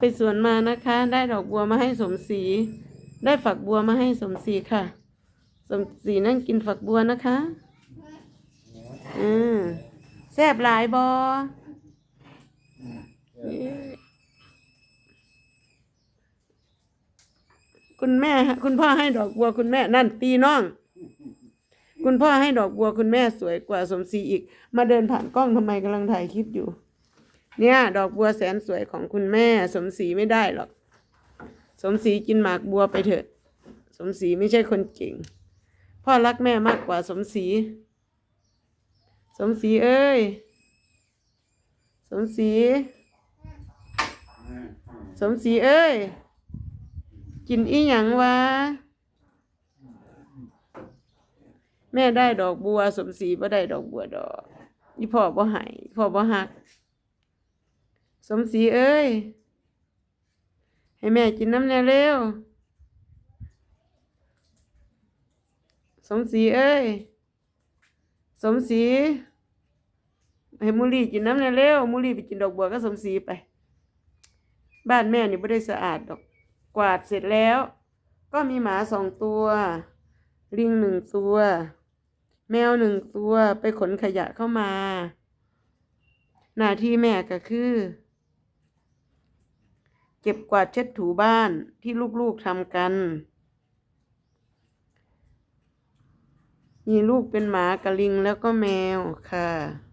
ไปสวนมานะคะ ได้ดอกบัวมาให้สมศรีได้ฝักบัวมาให้สมศรีค่ะ สมศรีนั่งกินฝักบัวนะคะอืมแซ่บหลายบอคุณแม่ คุณพ่อให้ดอกบัวคุณแม่นั่นตีน้อง คุณพ่อให้ดอกบัวคุณแม่สวยกว่าสมศรีอีก มาเดินผ่านกล้องทำไมกำลังถ่ายคลิปอยู่ เนี่ย ดอกบัวแสนสวยของคุณแม่ สมศรีไม่ได้หรอก สมศรีกินหมากบัวไปเถอะ สมศรีไม่ใช่คนเก่ง พ่อรักแม่มากกว่าสมศรี สมศรีเอ้ย สมศรี สมศรีเอ้ย กินอีหยังวะ แม่ได้ดอกบัว สมศรีบ่ได้ดอกบัวดอก อีพ่อบ่ห้อีพ่อบ่ฮัก สมศรีเอ้ย ให้แม่กินน้ำแน่เร็ว สมศรีเอ้ย สมศรีให้มูลี่กินน้ำแน่เร็วมูลี่ไปกินดอกบัวก็สมศรีไป บ้านแม่นี่ไม่ได้สะอาดดอกกวาดเสร็จแล้ว ก็มีหมาสองตัว ลิงหนึ่งตัว แมวหนึ่งตัวไปขนขยะเข้ามา หน้าที่แม่ก็คือ เก็บกวาดเช็ดถูบ้านที่ลูกๆทำกัน มีลูกเป็นหมากระลิงแล้วก็แมวค่ะ